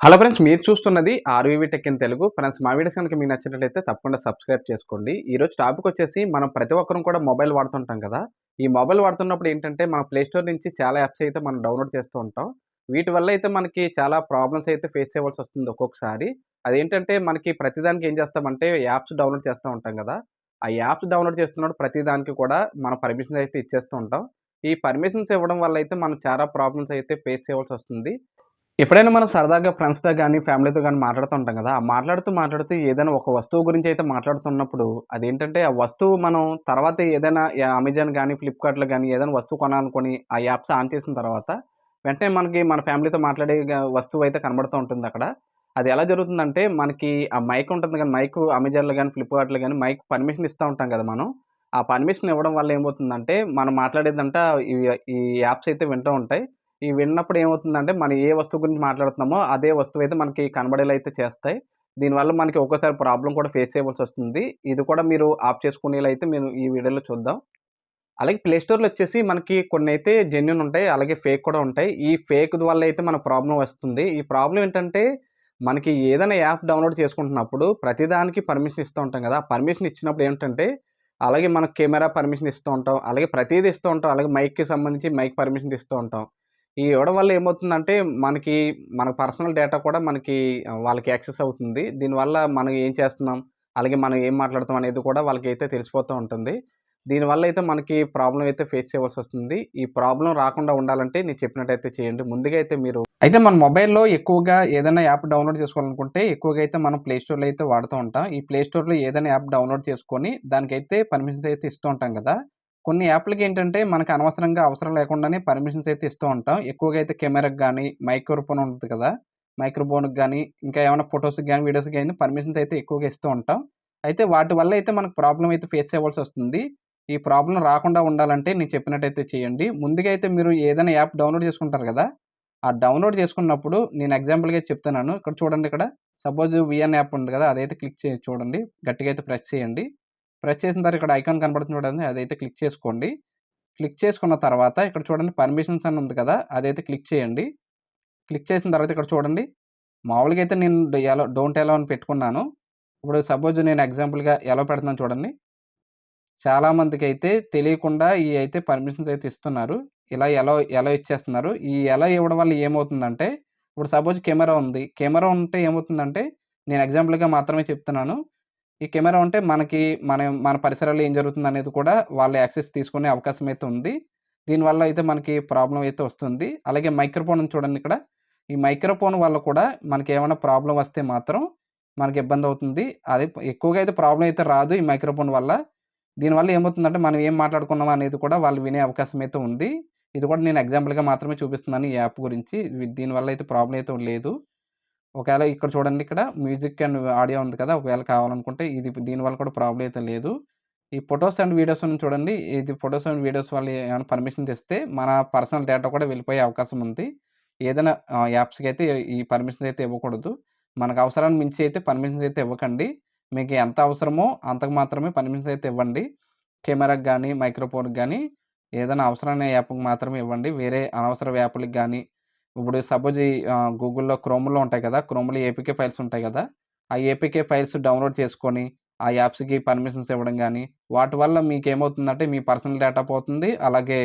Hello friends మీరు చూస్తున్నది RVV tech in Telugu friends మా వీడియోస్ కనుక మీకు నచ్చినట్లయితే తప్పకుండా సబ్స్క్రైబ్ చేసుకోండి. ఈరోజు టాపిక్ వచ్చేసి మనం ప్రతి ఒక్కరం కూడా మొబైల్ వాడుతుంటాం కదా. ఈ మొబైల్ వాడుతున్నప్పుడు ఏంటంటే మనం ప్లే స్టోర్ నుంచి చాలా యాప్స్ అయితే మనం డౌన్లోడ్ చేస్తూ ఉంటాం. వీటి వల్ల అయితే మనకి చాలా ప్రాబ్లమ్స్ అయితే ఫేస్ చేయవలసి వస్తుంది ఒక్కొక్కసారి. అదేంటంటే మనకి ప్రతిదానికి ఏం చేస్తామంటే యాప్స్ డౌన్లోడ్ చేస్తూ ఉంటాం కదా. ఆ యాప్స్ డౌన్లోడ్ చేస్తున్నప్పుడు ప్రతిదానికి కూడా మన పర్మిషన్స్ అయితే ఇచ్చేస్తూ ఉంటాం. ఈ పర్మిషన్స్ ఇవ్వడం వల్ల అయితే మనం చాలా ప్రాబ్లమ్స్ అయితే ఫేస్ చేయవలసి వస్తుంది. ఎప్పుడైనా మనం సరదాగా ఫ్రెండ్స్‌తో కానీ ఫ్యామిలీతో కానీ మాట్లాడుతూ ఉంటాం ఆ మాట్లాడుతూ, మాట్లాడుతూ ఏదైనా ఒక వస్తువు గురించి అయితే మాట్లాడుతున్నప్పుడు అదేంటంటే, ఆ వస్తువు మనం తర్వాత ఏదైనా అమెజాన్ కానీ ఫ్లిప్‌కార్ట్‌లో కానీ ఏదైనా వస్తువు కొనాలనుకొని ఆ యాప్స్ ఆన్ చేసిన తర్వాత, వెంటనే మనకి మన ఫ్యామిలీతో మాట్లాడే వస్తువు అయితే కనబడుతూ ఉంటుంది అక్కడ అది ఎలా జరుగుతుందంటే, మనకి ఆ మైక్ ఉంటుంది కానీ మైక్ అమెజాన్‌లో కానీ ఫ్లిప్‌కార్ట్‌లో కానీ మైక్ పర్మిషన్ ఇస్తూ ఉంటాం కదా మనం. ఆ పర్మిషన్ ఇవ్వడం వల్ల ఏమవుతుందంటే, మనం మాట్లాడేదంట ఈ ఈ యాప్స్ అయితే వింటూ ఉంటాయి. ఈ విన్నప్పుడు ఏమవుతుందంటే, మనం ఏ వస్తువు గురించి మాట్లాడుతున్నామో, అదే వస్తువు అయితే మనకి కనబడేలా అయితే చేస్తాయి. దీనివల్ల మనకి ఒక్కోసారి ప్రాబ్లం కూడా ఫేస్ చేయవలసి వస్తుంది ఇది కూడా మీరు ఆఫ్ చేసుకునేలా అయితే మేము ఈ వీడియోలో చూద్దాం. అలాగే ప్లే స్టోర్‌లో వచ్చేసి మనకి కొన్ని అయితే జెన్యున్ ఉంటాయి. అలాగే ఫేక్ కూడా ఉంటాయి. ఈ ఫేక్ వల్ల అయితే మన ప్రాబ్లం వస్తుంది. ఈ ప్రాబ్లం ఏంటంటే, మనకి ఏదైనా యాప్ డౌన్‌లోడ్ చేసుకుంటున్నప్పుడు ప్రతిదానికి పర్మిషన్ ఇస్తూ ఉంటాం కదా ఆ పర్మిషన్ ఇచ్చినప్పుడు ఏంటంటే, అలాగే మనకు కెమెరా పర్మిషన్ ఇస్తూ ఉంటాం. అలాగే ప్రతిదీ ఇస్తూ ఉంటాం. అలాగే మైక్‌కి సంబంధించి మైక్ పర్మిషన్ ఇస్తూ ఉంటాం. ఈ ఇవ్వడం వల్ల ఏమవుతుందంటే, మనకి మన పర్సనల్ డేటా కూడా మనకి వాళ్ళకి యాక్సెస్ అవుతుంది. దీనివల్ల మనం ఏం చేస్తున్నాం, అలాగే మనం ఏం మాట్లాడుతాం అనేది కూడా వాళ్ళకి అయితే తెలిసిపోతూ ఉంటుంది. దీనివల్ల అయితే మనకి ప్రాబ్లం అయితే ఫేస్ చేయవలసొస్తుంది. ఈ ప్రాబ్లం రాకుండా ఉండాలంటే నేను చెప్పినట్టయితే చేయండి. ముందుగా అయితే మీరు అయితే మన మొబైల్‌లో ఎక్కువగా ఏదైనా యాప్ డౌన్‌లోడ్ చేసుకోవాలనుకుంటే, ఎక్కువగా అయితే మనం ప్లే స్టోర్‌లో అయితే వాడుతూ ఉంటాం. ఈ ప్లే స్టోర్‌లో ఏదైనా యాప్ డౌన్‌లోడ్ చేసుకొని, దానికైతే పర్మిషన్స్ అయితే ఇస్తూ ఉంటాం కదా కొన్ని యాప్‌లకి ఏంటంటే, మనకు అనవసరంగా అవసరం లేకుండానే పర్మిషన్స్ అయితే ఇస్తూ ఉంటాం. ఎక్కువగా అయితే కెమెరాకి కానీ మైక్రోఫోన్ ఉంటుంది కదా! మైక్రోఫోన్‌కి కానీ ఇంకా ఏమైనా ఫొటోస్కి కానీ వీడియోస్‌కి కానీ పర్మిషన్స్ అయితే ఎక్కువగా ఇస్తూ ఉంటాం. అయితే వాటి వల్ల అయితే మనకు ప్రాబ్లం అయితే ఫేస్ చేయవలసి వస్తుంది ఈ ప్రాబ్లం రాకుండా ఉండాలంటే నేను చెప్పినట్టయితే చేయండి. ముందుగా అయితే మీరు ఏదైనా యాప్ డౌన్‌లోడ్ చేసుకుంటారు కదా ఆ డౌన్‌లోడ్ చేసుకున్నప్పుడు నేను ఎగ్జాంపుల్‌గా చెప్తున్నాను. ఇక్కడ చూడండి ఇక్కడ. సపోజ్ విఎన్ యాప్ ఉంది కదా! అదైతే క్లిక్ చేసి చూడండి. గట్టిగా అయితే ప్రెస్ చేయండి. ప్రెస్ చేసిన తర్వాత ఇక్కడ ఐకాన్ కనబడుతుంది చూడండి. అదైతే క్లిక్ చేసుకోండి. క్లిక్ చేసుకున్న తర్వాత ఇక్కడ చూడండి పర్మిషన్స్ అని ఉంది కదా! అదైతే క్లిక్ చేయండి. క్లిక్ చేసిన తర్వాత ఇక్కడ చూడండి. మామూలుగా అయితే నేను ఎలో డోంట్ ఎలో అని పెట్టుకున్నాను. ఇప్పుడు సపోజ్ నేను ఎగ్జాంపుల్‌గా ఎలా పెడుతున్నాను చూడండి. చాలామందికైతే తెలియకుండా ఈ అయితే పర్మిషన్స్ అయితే ఇస్తున్నారు. ఇలా ఎలా ఎలా ఇచ్చేస్తున్నారు. ఈ ఎలా ఇవ్వడం వల్ల ఏమవుతుందంటే, ఇప్పుడు సపోజ్ కెమెరా ఉంది. కెమెరా ఉంటే ఏమవుతుందంటే, నేను ఎగ్జాంపుల్‌గా మాత్రమే చెప్తున్నాను. ఈ కెమెరా ఉంటే మనకి మన మన పరిసరాల్లో ఏం జరుగుతుందనేది కూడా వాళ్ళు యాక్సెస్ తీసుకునే అవకాశం అయితే ఉంది. దీనివల్ల అయితే మనకి ప్రాబ్లం అయితే వస్తుంది. అలాగే మైక్రోఫోన్ చూడండి ఇక్కడ. ఈ మైక్రోఫోన్ వల్ల కూడా మనకి ఏమైనా ప్రాబ్లం వస్తే మాత్రం మనకి ఇబ్బంది అవుతుంది అది ఎక్కువగా అయితే ప్రాబ్లమ్ అయితే రాదు ఈ మైక్రోఫోన్ వల్ల. దీనివల్ల ఏమవుతుందంటే మనం ఏం మాట్లాడుకున్నాం అనేది కూడా వాళ్ళు వినే అవకాశం అయితే ఉంది. ఇది కూడా నేను ఎగ్జాంపుల్‌గా మాత్రమే చూపిస్తున్నాను ఈ యాప్ గురించి. దీనివల్ల అయితే ప్రాబ్లమ్ అయితే లేదు. ఒకవేళ ఇక్కడ చూడండి ఇక్కడ మ్యూజిక్ అండ్ ఆడియో ఉంది కదా! ఒకవేళ కావాలనుకుంటే ఇది దీనివల్ల కూడా ప్రాబ్లమ్ అయితే లేదు. ఈ ఫొటోస్ అండ్ వీడియోస్ ఉంది చూడండి. ఇది ఫోటోస్ అండ్ వీడియోస్ వల్ల ఏమైనా పర్మిషన్ తెస్తే మన పర్సనల్ డేటా కూడా వెళ్ళిపోయే అవకాశం ఉంది. ఏదైనా యాప్స్‌కి అయితే ఈ పర్మిషన్స్ అయితే ఇవ్వకూడదు. మనకు అవసరాన్ని మించి అయితే పర్మిషన్స్ అయితే ఇవ్వకండి. మీకు ఎంత అవసరమో అంతకు మాత్రమే పర్మిషన్స్ అయితే ఇవ్వండి. కెమెరాకి కానీ మైక్రోఫోన్‌కి కానీ ఏదైనా అవసరమైన యాప్‌కి మాత్రమే ఇవ్వండి. వేరే అనవసర యాప్‌లకి కానీ ఇప్పుడు సపోజ్ ఈ గూగుల్‌లో క్రోమ్‌లో ఉంటాయి కదా! క్రోమ్‌లో ఏపీకే ఫైల్స్ ఉంటాయి కదా! ఆ ఏపీకే ఫైల్స్ డౌన్‌లోడ్ చేసుకొని, ఆ యాప్స్‌కి పర్మిషన్స్ ఇవ్వడం కానీ వాటి వల్ల మీకు ఏమవుతుందంటే మీ పర్సనల్ డేటా పోతుంది. అలాగే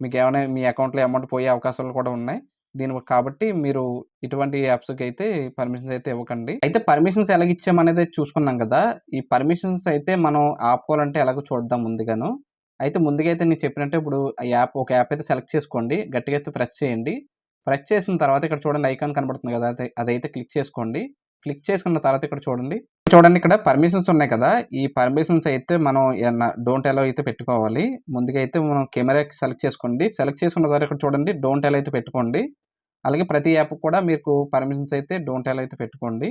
మీకు ఏమైనా మీ అకౌంట్‌లో అమౌంట్ పోయే అవకాశాలు కూడా ఉన్నాయి. దీని కాబట్టి మీరు ఇటువంటి యాప్స్‌కి అయితే పర్మిషన్స్ అయితే ఇవ్వకండి. అయితే పర్మిషన్స్ ఎలాగిచ్చామనేది చూసుకున్నాం కదా! ఈ పర్మిషన్స్ అయితే మనం ఆపుకోవాలంటే ఎలాగో చూద్దాం ముందుగాను. అయితే ముందుగా అయితే నేను చెప్పినట్టు ఇప్పుడు ఆ యాప్ ఒక యాప్ అయితే సెలెక్ట్ చేసుకోండి. గట్టిగా అయితే ప్రెస్ చేయండి. ప్రెస్ చేసిన తర్వాత ఇక్కడ చూడండి ఐకాన్ కనబడుతుంది కదా! అదైతే క్లిక్ చేసుకోండి. క్లిక్ చేసుకున్న తర్వాత ఇక్కడ చూడండి. చూడండి ఇక్కడ పర్మిషన్స్ ఉన్నాయి కదా! ఈ పర్మిషన్స్ అయితే మనం డోంట్ ఎలా అయితే పెట్టుకోవాలి. ముందుగా అయితే మనం కెమెరా సెలెక్ట్ చేసుకోండి. సెలెక్ట్ చేసుకున్న తర్వాత ఇక్కడ చూడండి డోంట్ ఎలా అయితే పెట్టుకోండి. అలాగే ప్రతి యాప్ కూడా మీకు పర్మిషన్స్ అయితే డోంట్ ఎలా అయితే పెట్టుకోండి.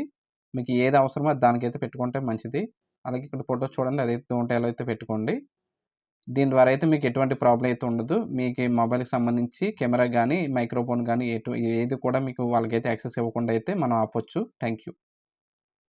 మీకు ఏది అవసరమో దానికైతే పెట్టుకుంటే మంచిది. అలాగే ఇక్కడ ఫోటోస్ చూడండి అదైతే డోంట్ ఎలా అయితే పెట్టుకోండి. దీని ద్వారా అయితే మీకు ఎటువంటి ప్రాబ్లమ్ అయితే ఉండదు. మీకు మొబైల్‌కి సంబంధించి కెమెరా కానీ మైక్రోఫోన్ కానీ ఎటు ఏది కూడా మీకు వాళ్ళకైతే యాక్సెస్ ఇవ్వకుండా అయితే మనం ఆపొచ్చు. Thank you.